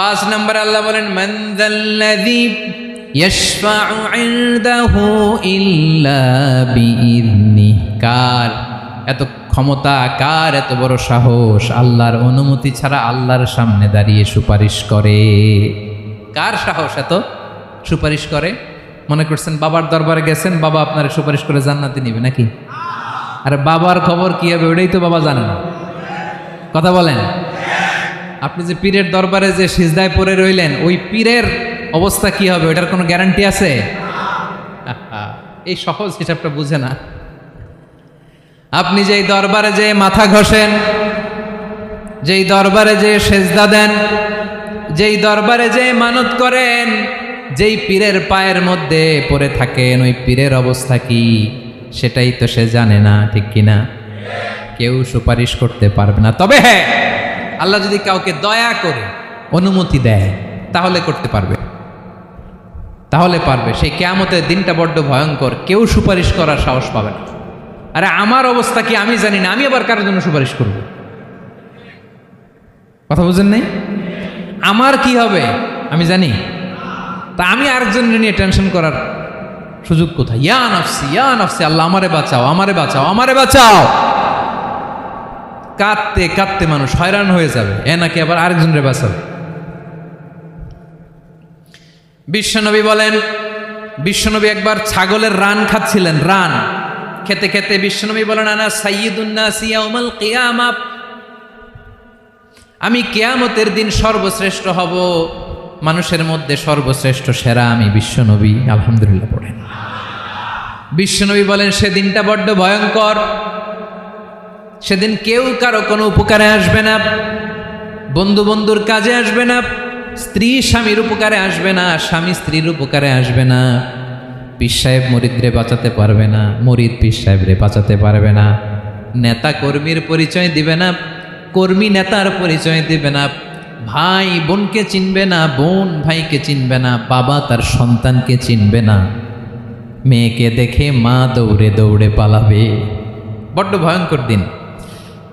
পাঁচ নম্বর আল্লাহ বলেন বিইذনি কার? এত ক্ষমতা, কার এত বড় সাহস? আল্লাহর অনুমতি ছাড়া আল্লাহর সামনে দাঁড়িয়ে সুপারিশ করে। কার সাহস এত? সুপারিশ করে? মনে করছেন বাবার দরবারে গেছেন, বাবা আপনার সুপারিশ করে জান্নাতে নিবে নাকি? আর বাবার খবর কি হবে, ওটাই তো বাবা জানে না। কথা বলেন। আপনি যে পীরের দরবারে যে সিজদায় পড়ে রইলেন, ওই পীরের অবস্থা কি হবে? ওটার কোনো গ্যারান্টি আছে? এই সহজ হিসাবটা বুঝে না। আপনি যেই দরবারে যে মাথা ঘষেন, যেই দরবারে যে সেজদা দেন, যেই দরবারে যে মানত করেন, যেই পীরের পায়ের মধ্যে পড়ে থাকেন, ওই পীরের অবস্থা কি? সেটাই তো সে জানে না, ঠিক কিনা? কেউ সুপারিশ করতে পারবে না। তবে হ্যাঁ আল্লাহ যদি কাউকে দয়া করে অনুমতি দেয়, তাহলে করতে পারবে। তাহলে পারবে। সেই কেয়ামতের দিনটা বড্ড ভয়ঙ্কর। কেউ সুপারিশ করার সাহস পাবে না। আরে আমার অবস্থা কি আমি জানি না। আমি আবার কারোর জন্য সুপারিশ করব? কথা বুঝেন নাই? আমার কি হবে? আমি জানি। তা আমি আরেকজনের নিয়ে টেনশন করার সুযোগ কোথায়? ইয়া নাফসি ইয়া নাফসি, আল্লাহ আমারে বাঁচাও আমারে বাঁচাও আমারে বাঁচাও! কাঁদতে কাঁদতে মানুষ হয়রান হয়ে যাবে। এ নাকি আবার আরেকজনের বাঁচাবে বিশ্বনবী বলেন, বিশ্বনবী একবার ছাগলের রান খাচ্ছিলেন, রান। খেতে খেতে বিশ্বনবী বলেন, আনা সাইয়্যিদুন্নাস ইয়াউমাল কিয়ামা। আমি কেয়ামতের দিন সর্বশ্রেষ্ঠ হব। মানুষের মধ্যে সর্বশ্রেষ্ঠ সেরা আমি বিশ্বনবী। আলহামদুলিল্লাহ পড়েন। বিশ্বনবী বলেন, সে দিনটা বড্ড ভয়ঙ্কর। সেদিন কেউ কারও কোনো উপকারে আসবে না, বন্ধু বন্ধুর কাজে আসবে না, স্ত্রী স্বামীর উপকারে আসবে না, স্বামী স্ত্রীর উপকারে আসবে না। পীর সাহেব মরিদরে বাঁচাতে পারবে না, মরিদ পীর সাহেবরে বাঁচাতে পারবে না। নেতা কর্মীর পরিচয় দিবে না, কর্মী নেতার পরিচয় দিবে না। ভাই বোনকে চিনবে না, বোন ভাইকে চিনবে না, বাবা তার সন্তানকে চিনবে না। মেয়েকে দেখে মা দৌড়ে দৌড়ে পালাবে। বড্ড ভয়ঙ্কর দিন।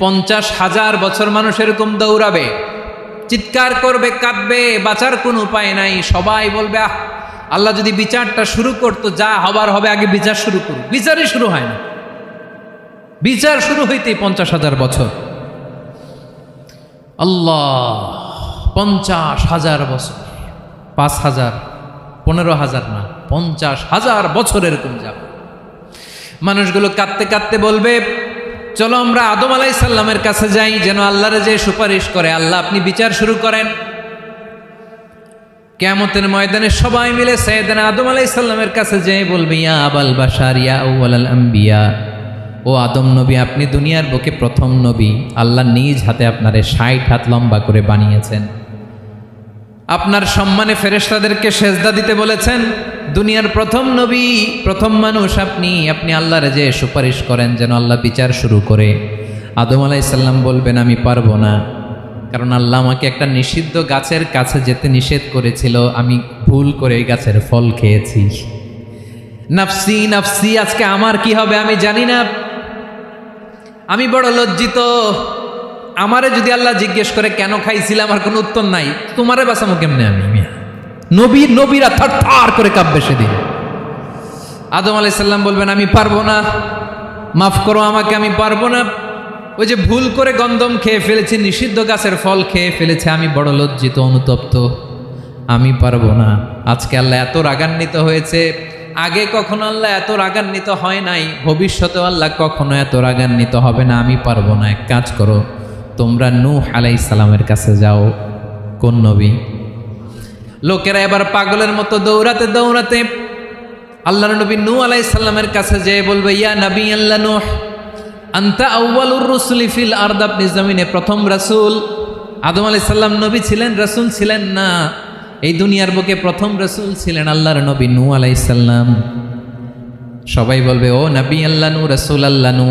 পঞ্চাশ হাজার বছর মানুষ এরকম দৌড়াবে, চিৎকার করবে, কাঁদবে, বাঁচার কোনো উপায় নাই, সবাই বলবে, আহ, আল্লাহ যদি বিচারটা শুরু করতো, যা হবার হবে, আগে বিচার শুরু করুক। বিচারই শুরু হয় না। বিচার শুরু হইতেই পঞ্চাশ হাজার বছর। আল্লাহ, পঞ্চাশ হাজার বছর, পাঁচ হাজার, পনেরো হাজার না, পঞ্চাশ হাজার বছর এরকম যাবে। মানুষগুলো কাঁদতে কাঁদতে বলবে চলো আমরা আদম আলাই সাল্লামের কাছে যাই, যেন আল্লাহরে যে সুপারিশ করে। আল্লাহ, আপনি বিচার শুরু করেন। কেমতের ময়দানে সবাই মিলে সৈয়দানা আদম আলাই সাল্লামের কাছে যেয়ে বলবে, ইয়া আবাল বাসার ইয়া আল আম্বিয়া। ও আদম নবী, আপনি দুনিয়ার বুকে প্রথম নবী। আল্লাহ নিজ হাতে আপনারে ষাট হাত লম্বা করে বানিয়েছেন। আপনার সম্মানে ফেরেশতাদেরকে সেজদা দিতে বলেছেন, দুনিয়ার প্রথম নবী, প্রথম মানুষ আপনি আপনি আল্লাহর যে সুপারিশ করেন যেন আল্লাহ বিচার শুরু করে। আদম আলাইসাল্লাম বলবেন, আমি পারব না। কারণ আল্লাহ আমাকে একটা নিষিদ্ধ গাছের কাছে যেতে নিষেধ করেছিল, আমি ভুল করে এই গাছের ফল খেয়েছি। নাফসি নাফসি, আজকে আমার কি হবে আমি জানি না। আমি বড় লজ্জিত। আমারে যদি আল্লাহ জিজ্ঞেস করে, কেন খাইছিলাম আমার কোনো উত্তর নাই। তোমারে বাঁচামো কেমনে আমি নবী নবীরা থার থার করে কাঁপবে সেদিন। আদম আলাই সাল্লাম বলবেন, আমি পারব না। মাফ করো আমাকে, আমি পারব না। ওই যে ভুল করে গন্ধম খেয়ে ফেলেছি, নিষিদ্ধ গাছের ফল খেয়ে ফেলেছে, আমি বড় লজ্জিত, অনুতপ্ত। আমি পারব না। আজকে আল্লাহ এত রাগান্বিত হয়েছে। আগে কখনো আল্লাহ এত রাগান্বিত হয় নাই। ভবিষ্যতে আল্লাহ কখনো এত রাগান্বিত হবে না। আমি পারব না। এক কাজ করো তোমরা নূহ আলাইহিস সালামের কাছে যাও। কোন নবী? লোকেরা এবার পাগলের মতো দৌড়াতে দৌড়াতে আল্লাহ নবী নূ আলাই সাল্লামের কাছে যেয়ে বলবে, ইয়া নবী আল্লাহ নূহ, আন্তা আউ্বালুর রসুলি ফিল আর্দ, আপনি জমিনে প্রথম রাসূল। আদম আলাই সাল্লাম নবী ছিলেন, রাসূল ছিলেন না। এই দুনিয়ার বুকে প্রথম রসুল ছিলেন আল্লাহর নবী নু আলাইসাল্লাম সবাই বলবে, ও নবী আল্লাহ নু রসুল আল্লাহ নু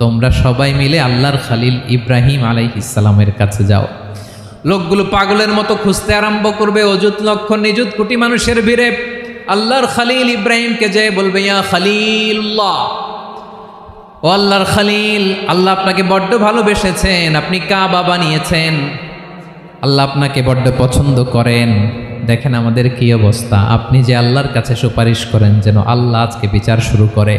তোমরা সবাই মিলে আল্লাহর খালিল ইব্রাহিম আলাইহিসালামের কাছে যাও। লোকগুলো পাগলের মতো খুঁজতে আরম্ভ করবে, অযুত লক্ষ নিযুত কোটি মানুষের ভিড়ে। আল্লাহর খালিল ইব্রাহিমকে যে বলবে, ইয়া খালিল্লাহ। ও আল্লাহর খালিল, আল্লাহ আপনাকে বড্ড ভালোবেসেছেন, আপনি কাবা বানিয়েছেন। আল্লাহ আপনাকে বড্ড পছন্দ করেন। দেখেন আমাদের কী অবস্থা। আপনি যে আল্লাহর কাছে সুপারিশ করেন যেন আল্লাহ আজকে বিচার শুরু করে।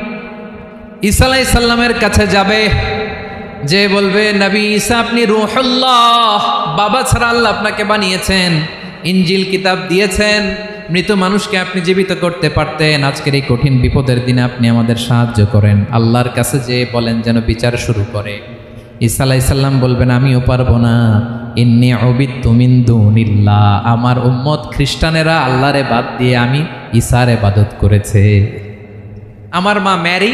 ইসালাই সাল্লামের কাছে যাবে, যে বলবে, নবী ঈসা, আপনি রুহুল্লাহ, বাবা ছাড়া আল্লাহ আপনাকে বানিয়েছেন ইঞ্জিল কিতাব দিয়েছেন, মৃত মানুষকে আপনি জীবিত করতে পারতেন, আজকের এই কঠিন বিপদের দিনে আপনি আমাদের সাহায্য করেন। আল্লাহর কাছে যে বলেন যেন বিচার শুরু করে। ঈসা আলাইসাল্লাম বলবেন, আমিও পারব না। ইন্নি অবিদ তুমিন্দুনিল্লা আমার উম্মত খ্রিস্টানেরা আল্লাহরে বাদ দিয়ে আমি ঈসার এবাদত করেছে। আমার মা ম্যারি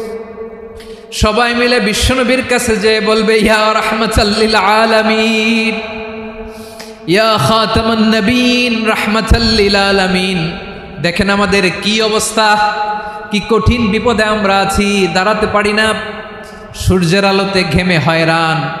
সবাই মিলে বিশ্বনবীর কাছে যে বলবে, ইয়া রহমতাল্লিল আলমিন, ইয়া খাতামান নবীন, রহমতাল্লিল আলমিন। দেখেন আমাদের কি অবস্থা, কি কঠিন বিপদে আমরা আছি, দাঁড়াতে পারি না। সূর্যের আলোতে ঘেমে হয়রান।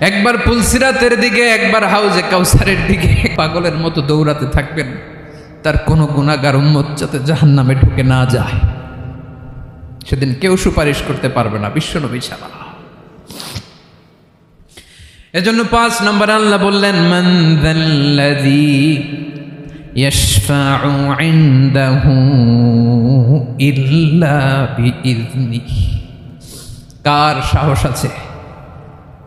একবার পুলসিরাতের দিকে একবার হাউজে কাউসারের দিকে পাগলের মতো দৌড়াতে থাকবেন তার কোনো গুণাগার উম্মত যাতে জাহান নামে ঢুকে না যায় সেদিন কেউ সুপারিশ করতে পারবে না বিশ্বনবী ছাড়া এজন্য পাঁচ নম্বর আল্লাহ বললেন মন্দাল্লাযী يشفع عنده إلا بإذنه কার সাহস আছে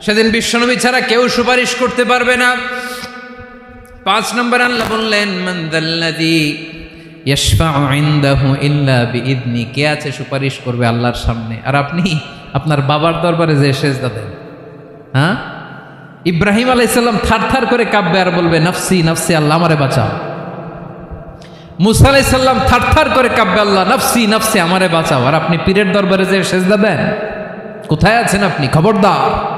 সেদিন বিশ্বনবী ছাড়া কেউ সুপারিশ করতে পারবে না। পাঁচ নম্বর আল্লাহ বললেন মন্দাল্লাদি ইল্লা কে আছে সুপারিশ করবে আল্লাহর সামনে? আর আপনি, আপনার বাবার দরবারে যে সেজদা দেন। হ্যাঁ? ইব্রাহিম আলাইসাল্লাম থার থার করে কাব্যে আর বলবে, নফসি নফসি, আল্লাহ আমারে বাঁচাও। মুসা আলাইসাল্লাম থার থার করে কাব্যে আল্লাহ, নফসি নফসি, আমারে বাঁচাও। আর আপনি পীরের দরবারে যে সেজদা দেন, কোথায় আছেন আপনি? খবরদার।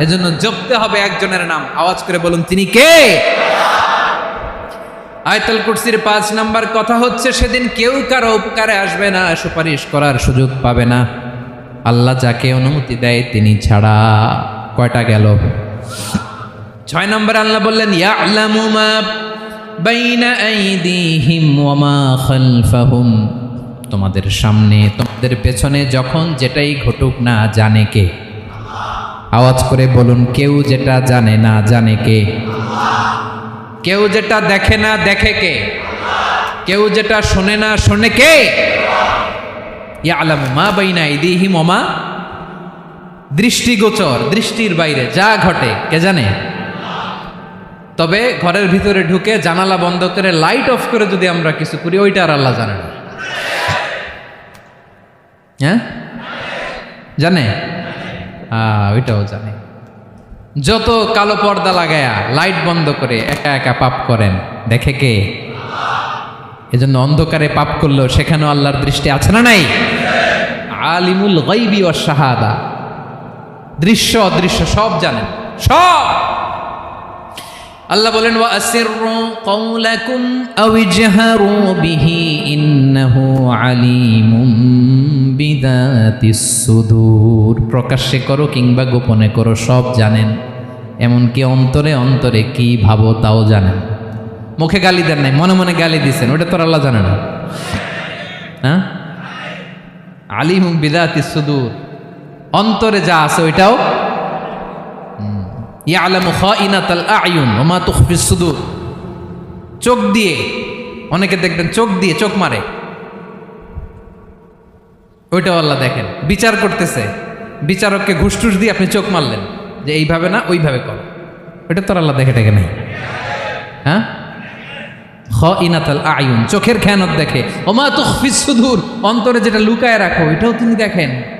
এজন্য জপতে হবে একজনের নাম। আওয়াজ করে বলুন, তিনি কে? আয়তাল কুরসির পাঁচ নাম্বার কথা হচ্ছে, সেদিন কেউ কারও উপকারে আসবে না, সুপারিশ করার সুযোগ পাবে না। আল্লাহ যাকে অনুমতি দেয়, তিনি ছাড়া কয়টা গেল? ছয় নম্বর আল্লাহ বললেন, ইয়ালামু মা বাইনা আইদিহিম ওয়া মা খালফাহুম। তোমাদের সামনে, তোমাদের পেছনে যখন যেটাই ঘটুক না, জানে কে? আওয়াজ করে বলুন, কেউ যেটা জানে না জানে কে? কেউ যেটা দেখে না দেখে কে? কেউ যেটা শোনে না শোনে কে? ইয়ালামু মা বাইনা আইদিহিম ওয়া মা দৃষ্টিগোচর, দৃষ্টির বাইরে যা ঘটে, কে জানে? তবে ঘরের ভিতরে ঢুকে জানালা বন্ধ করে লাইট অফ করে যদি আমরা কিছু করি, ওইটা আর আল্লাহ জানে না। হ্যাঁ? জানে? ওইটাও জানে। যত কালো পর্দা লাগায়া লাইট বন্ধ করে একা একা পাপ করেন, দেখে কে? এজন্য অন্ধকারে পাপ করল সেখানেও আল্লাহর দৃষ্টি আছে না নাই? আলিমুল গাইবি ও শাহাদা। দৃশ্য অদৃশ্য সব জানেন। সব! আল্লাহ বলেন প্রকাশ্যে করো কিংবা গোপনে করো, সব জানেন। এমনকি অন্তরে অন্তরে কি ভাবো তাও জানেন। মুখে গালি দেন নাই, মনে মনে গালি দিছেন, ওটা তোর আল্লাহ জানে না। হ্যাঁ? আলিমুম বিদাতিস সুদূর। অন্তরে যা আছে ওইটাও ইয়ালামু খাইনাতাল আয়ুন ওয়া মা তুখফিস সুদূর। চোখ দিয়ে, অনেকে দেখবেন চোখ দিয়ে চোখ মারে। ওইটাও আল্লাহ দেখেন। বিচার করতেছে। বিচারককে ঘুষটুস দিয়ে আপনি চোখ মারলেন যে এইভাবে না, ওইভাবে করো। ওইটা তোর আল্লাহ দেখে টেকে নাই। হ্যাঁ? খ ইনাতাল আয়ুন, চোখের খেয়ানত দেখে। ওমা তুখফিস সুদূর, অন্তরে যেটা লুকায় রাখো এটাও তিনি দেখেন।